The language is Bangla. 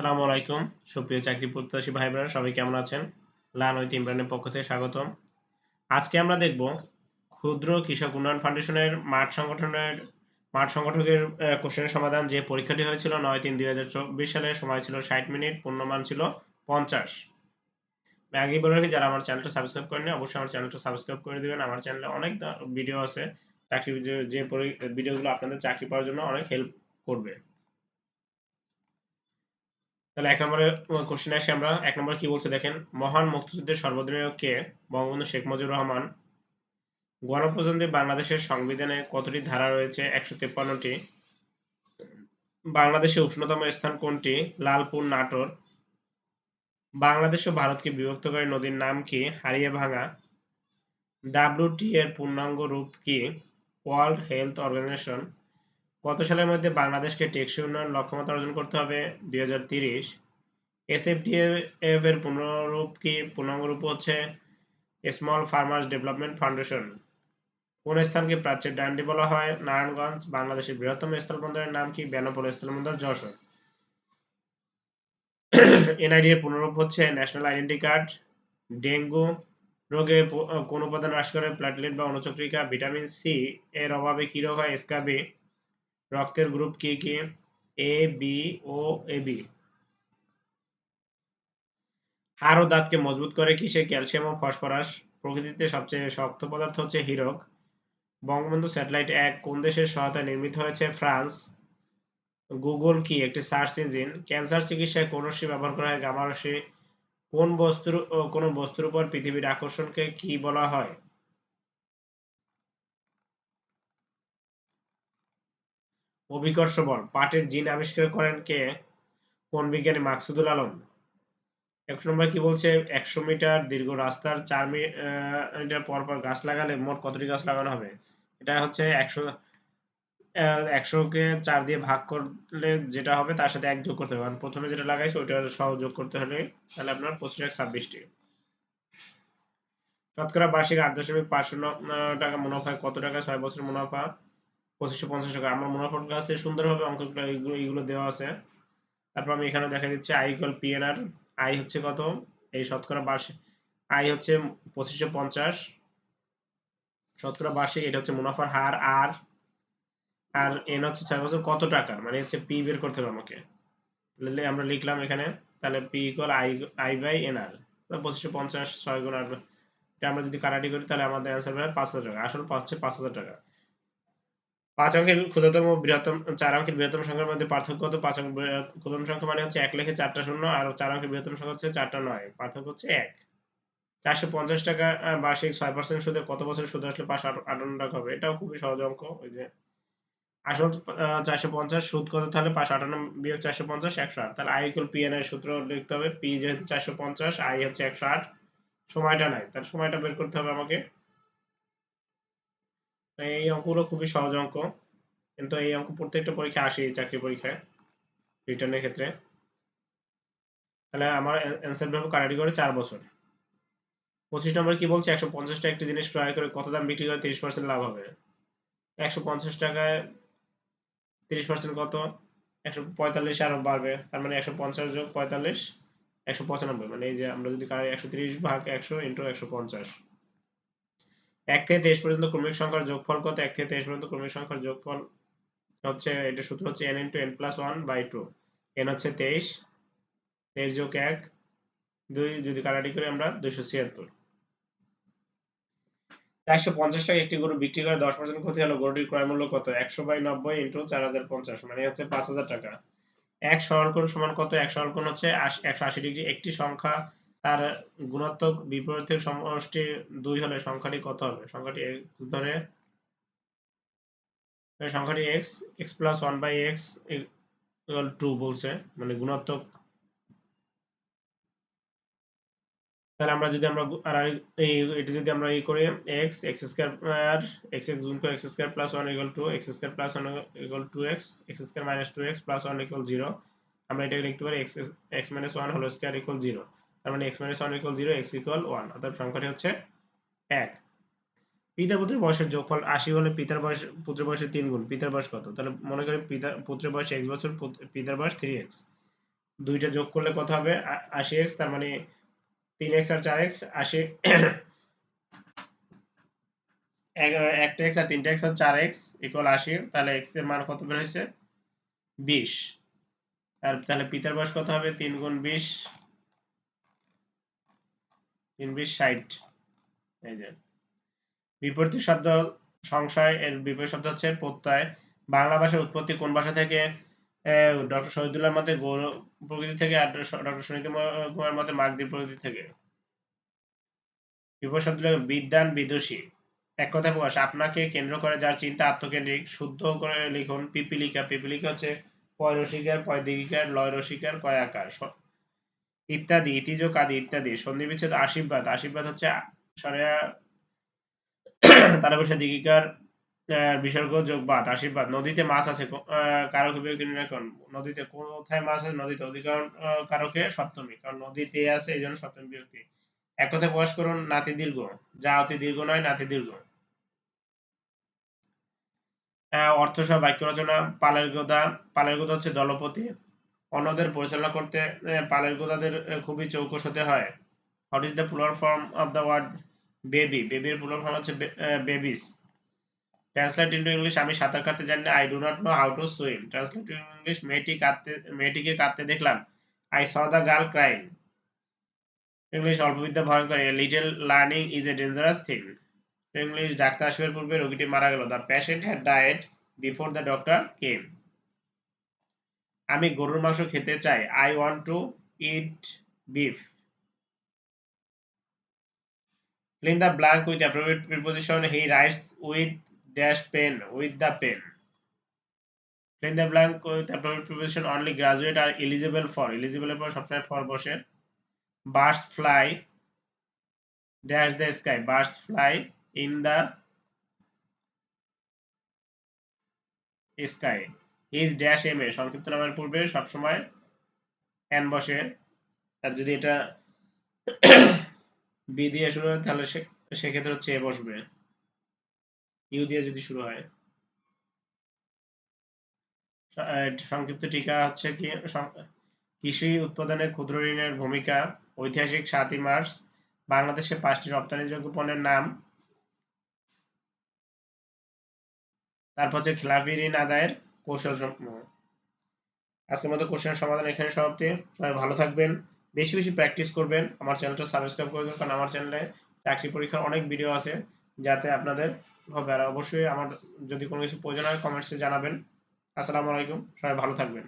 আসসালামু আলাইকুম। সুপ্রিয় চাকরি প্রত্যাশী ভাই বোনেরা সবাই কেমন আছেন? লান উইথ ইমরানের পক্ষ থেকে স্বাগতম। আজকে আমরা দেখব ক্ষুদ্র কৃষক উন্নয়ন ফাউন্ডেশনের মাঠ সংগঠনের, মাঠ সংগঠকের কোশ্চেনের সমাধান। যে পরীক্ষাটি হয়েছিল নয় তিন দুই হাজার চব্বিশ সালে, সময় ছিল ষাট মিনিট, পূর্ণমান ছিল পঞ্চাশ। আগে বলে রাখি, যারা আমার চ্যানেলটা সাবস্ক্রাইব করেনি অবশ্যই আমার চ্যানেলটা সাবস্ক্রাইব করে দিবেন। আমার চ্যানেলে অনেক ভিডিও আছে। চাকরি যে ভিডিওগুলো আপনাদের চাকরি পাওয়ার জন্য অনেক হেল্প করবে। তাহলে এক নম্বরে কোশ্চেন আসি আমরা। এক নম্বরে কি বলছে? দেখেন, মহান মুক্তিযুদ্ধের সর্বদলীয় কে? বঙ্গবন্ধু শেখ মুজিবুর রহমান। গণপ্রজাতন্ত্রী বাংলাদেশের সংবিধানে কতটি ধারা রয়েছে? একশো তেপ্পান্নটি। বাংলাদেশের উষ্ণতম স্থান কোনটি? লালপুর নাটোর। বাংলাদেশ ও ভারতকে বিভক্তকারী নদীর নাম কি? হারিয়ে ভাঙা ডাব্লিউটি এর পূর্ণাঙ্গ রূপ কি? World Health Organization. কত সালের মধ্যে বাংলাদেশকে টেকসই উন্নয়ন লক্ষ্যমাত্রা অর্জন করতে হবে দুই হাজার তিরিশ। এসএফটিএফ এর পুনরূপ কি? পূর্ণাঙ্গ রূপ হচ্ছে স্মল ফার্মার্স ডেভেলপমেন্ট ফাউন্ডেশন কোন স্থানকে প্রাচ্যের ডান্ডি বলা হয়? নারায়ণগঞ্জ, বাংলাদেশের বৃহত্তম স্থলবন্দরের নাম কি? বেনাপোল স্থলবন্দর, যশোর। এনআইডি এর পুনরূপ হচ্ছে ন্যাশনাল আইডেন্টি কার্ড ডেঙ্গু রোগে কোন উপাদান হ্রাস করে প্লাটিলেট বা অনুচক্রিকা, ভিটামিন সি এর অভাবে কি রোগ হয়? স্কাবি রক্তের গ্রুপ কি কি? A B O A B হাড় ও দাঁতকে মজবুত করে কিসে ক্যালসিয়াম ও ফসফরাস? প্রকৃতিতে সবচেয়ে শক্ত পদার্থ হচ্ছে হীরক। বঙ্গবন্ধু স্যাটেলাইট এক কোন দেশের সহায়তায় নির্মিত হয়েছে? ফ্রান্স। গুগল কি একটি সার্চ ইঞ্জিন? ক্যান্সার চিকিৎসায় কোন রশ্মি ব্যবহার করা হয়? গামা রশ্মি। কোন বস্তুর কোন বস্তুর উপর পৃথিবীর আকর্ষণকে কি বলা হয়? অভিকর্ষ বল পাটের জিন আবিষ্কার করেন কে? কোন বিজ্ঞানী? মাকসুদুল আলম। একশো নম্বর কি বলছে? একশো মিটার দীর্ঘ রাস্তার চার মিটার পর পর গাছ লাগালে মোট কতটি গাছ লাগানো হবে? এটা হচ্ছে একশো একশোকে চার দিয়ে ভাগ করলে যেটা হবে তার সাথে এক যোগ করতে হবে। প্রথমে যেটা লাগাইছে ওইটা সহযোগ করতে হলে তাহলে আপনার পঁচিশ এক ছাব্বিশটি। শতকরা বার্ষিক আট দশমিক পাঁচশো টাকা মুনাফায় কত টাকা? ছয় বছর মুনাফা। পঁচিশশো পঞ্চাশ টাকা আমার মুনাফার কাছে সুন্দরভাবে অঙ্কগুলো, এইগুলো দেওয়া আছে। তারপর আমি এখানে দেখা দিচ্ছি আই ইকুয়াল পিএনআর আই হচ্ছে কত? এই শতকরা বার্ষিক আই হচ্ছে পঁচিশশো পঞ্চাশ, শতকরা বার্ষিক, এটা হচ্ছে মুনাফার হার আর আর এন হচ্ছে ছয় বছর, কত টাকার মানে হচ্ছে পি বের করতে হবে আমাকে। তাহলে আমরা লিখলাম এখানে, তাহলে P equal I I by N R পঁচিশশো পঞ্চাশ ছয় গুণ আর এটা আমরা যদি কারাটি করি, তাহলে আমাদের অ্যান্সার হবে পাঁচ হাজার টাকা। আসল পাচ্ছে পাঁচ হাজার টাকা। পাঁচ অঙ্কের ক্ষুদ্রতম বৃহত্তম, চার অঙ্কের বৃহত্তম সংখ্যার মধ্যে পার্থক্য কত পাঁচ অঙ্কের ক্ষুদ্রতম সংখ্যা মানে হচ্ছে এক লেখে চারটা শূন্য আর চার অঙ্কের বৃহত্তম সংখ্যা হচ্ছে চারটা নয়। পার্থক্য হচ্ছে এক। চারশো পঞ্চাশ টাকা বার্ষিক ছয় পার্সেন্ট সুদে কত বছর সুদ আসলে পাঁচশো আটান্ন টাকা হবে? এটাও খুবই সহজ অঙ্ক, ওই যে আসল চারশো পঞ্চাশ সুদ কত? তাহলে পাঁচশো আটান্ন বিয়োগ চারশো পঞ্চাশ একশো আট। তাহলে আই ইকুয়াল পি এন এর সূত্র লিখতে হবে। পি যেহেতু চারশো পঞ্চাশ আই হচ্ছে একশো আট। সময়টা নাই। তার সময়টা বের করতে হবে আমাকে। এই অঙ্কগুলো খুবই সহজ অঙ্ক। কিন্তু এই অঙ্ক প্রত্যেকটা পরীক্ষা আসে এই চাকরি পরীক্ষায় রিটার্নের ক্ষেত্রে। তাহলে আমার অ্যান্সার পাবো কারাটি করে চার বছর। পঁচিশ নম্বর কি বলছে? একশো পঞ্চাশটা একটি জিনিস ক্রয় করে কত দাম বিক্রি করে তিরিশ পার্সেন্ট লাভ হবে। একশো পঞ্চাশ টাকায় তিরিশ পার্সেন্ট কত? একশো পঁয়তাল্লিশ আরও বাড়বে। তার মানে একশো পঞ্চাশ যোগ পঁয়তাল্লিশ, একশো পঁচানব্বই। মানে এই যে আমরা যদি একশো তিরিশ ভাগ একশো ইন্টু একশো পঞ্চাশ। এক থেকে তেইশ পর্যন্ত ক্রমিক সংখ্যার যোগফল কত? এক থেকে তেইশ পর্যন্ত ক্রমিক সংখ্যার যোগফল হচ্ছে, এটা সূত্র হচ্ছে N into N plus one by two N হচ্ছে তেইশ তেইশ যোগ এক, দুই যদি কাটাটি করি আমরা দুইশো ছিয়াত্তর। চারশো পঞ্চাশ টাকা একটি গরু বিক্রি করে দশ পার্সেন্ট ক্ষতি হলো, গরুটির ক্রয় মূল্য কত? একশো বাই নব্বই ইন্টু চার হাজার পঞ্চাশ মানে হচ্ছে পাঁচ হাজার টাকা। এক সরলকোণ সমান কত? এক সরলকোণ হচ্ছে একশো আশি ডিগ্রি। একটি সংখ্যা তার গুণাত্মক বিপরীতের সমষ্টি দুই হলে সংখ্যাটি কত হবে? সংখ্যাটি ধরে সংখ্যাটি x x plus one by X two বলছে মানে গুণাত্মক। তাহলে আমরা যদি আমরা আর এটা যদি আমরা এই করি, x x square x x গুণ করে x square plus 1 equal to x square plus 1 equal to x x square minus 2x plus 1 equal 0 আমরা এটাকে লিখতে পারি x x minus 1 whole square equal 0 তার মানে x minus 1 equal 0 x equal 1 অর্থাৎ সংখ্যাটি হচ্ছে 1 পিতা পুত্রের বয়সের যোগফল 80 হলে পিতার বয়স, পুত্রের বয়সের 3 গুণ, পিতার বয়স কত? তাহলে মনে করি পিতা পুত্রের বয়স x বছর পিতার বয়স 3x দুইটা যোগ করলে কত হবে? আশি এক্স তার মানে তিন এক্স আর চার এক্স আশি একটা এক্স আর তিনটা এক্স আর চার এক্স ইকুয়াল আশি, তাহলে এক্সের মান কত বের হয়েছে? বিশ। আর তাহলে পিতার বয়স কত হবে? তিন গুণ বিশ তিন বিশ ষাট এই যে, বিপরীত শব্দ সংশয় এর বিপরীত শব্দ হচ্ছে প্রত্যয়। বাংলা ভাষার উৎপত্তি কোন ভাষা থেকে? ডক্টর শহীদুল্লাহর মতে গৌর প্রকৃতি থেকে আর ডক্টর সুনীত কুমার মতে মাগধী প্রকৃতি থেকে। বিপরীত শব্দ বিদ্যান বিদুষী। এক কথা প্রকাশ, আপনাকে কেন্দ্র করে যার চিন্তা আত্মকেন্দ্রিক, শুদ্ধ করে লিখুন পিপিলিকা। পিপিলিকা হচ্ছে পয় রসিকার পয় দিগিকার লয় রসিকার কয় আকার ইত্যাদি ইতিযোগ আদি ইত্যাদি সন্ধি বিচ্ছেদ আশীর্বাদ। আশীর্বাদ হচ্ছে সরেয়া তারা বসে দিগিকার বিসর্গ যোগ বাদ আশীর্বাদ। নদীতে মাছ আছে কারক বিভক্তি নির্ণয় করুন নদীতে কোথায় মাছ আছে? নদীতে অধিকরণ কারকে সপ্তমী। কারণ নদীতে আছে, এই জন্য সপ্তমী বিভক্তি। এক কথায় প্রকাশ করুন, নাতি দীর্ঘ। যা অতি দীর্ঘ নয়, নাতি দীর্ঘ। অর্থ সহ বাক্য রচনা, পালের গোদা পালের গোদা হচ্ছে দলপতি। অন্যদের পরিচালনা করতে পালের গোদাদের খুবই চৌকস হতে হয়। What is the plural form of the word baby বেবির প্লুরাল ফর্ম হচ্ছে বেবিস ট্রান্সলেট ইনটু ইংলিশ আমি সাঁতার কাটতে জানি না I do not know how to swim translate into English মেয়েটি কাঁদতে, মেয়েটিকে কাঁদতে দেখলাম। I saw the girl crying English অল্পবিদ্যা ভয়ঙ্কর little learning is a dangerous thing English doctor আসবার পূর্বে রোগীটি মারা গেল। The patient had died before the doctor came আমি গরুর মাংস খেতে চাই I want to eat beef the blank with appropriate preposition he writes with dash pen with the pen fill in the blank with appropriate preposition only graduate are eligible for eligible for সবসময় for বসে birds fly dash the sky birds fly in the sky is dash M A সংক্ষিপ্ত নামের পূর্বে সবসময় এন বসে। আর যদি এটা বি দিয়ে শুরু হয়, তাহলে সেক্ষেত্রে হচ্ছে এ বসবে। ইউ দিয়ে যদি শুরু হয়। সংক্ষিপ্ত টিকা হচ্ছে কি কৃষি উৎপাদনে ক্ষুদ্র ঋণের ভূমিকা। ঐতিহাসিক সাতই মার্চ, বাংলাদেশে পাঁচটি রপ্তানিযোগ্য পণ্যের নাম। তারপর হচ্ছে খেলাফি ঋণ আদায়ের কৌশল আজকের মতো কোশ্চেন সমাধান এখানে সমাপ্তি। সবাই ভালো থাকবেন, বেশি বেশি প্র্যাকটিস করবেন, আমার চ্যানেলটা সাবস্ক্রাইব করে দেবেন, কারণ আমার চ্যানেলে চাকরি পরীক্ষার অনেক ভিডিও আছে, যাতে আপনাদের হবে। আর অবশ্যই আমার যদি কোনো কিছু প্রয়োজন হয় কমেন্টসে জানাবেন। আসসালামু আলাইকুম, সবাই ভালো থাকবেন।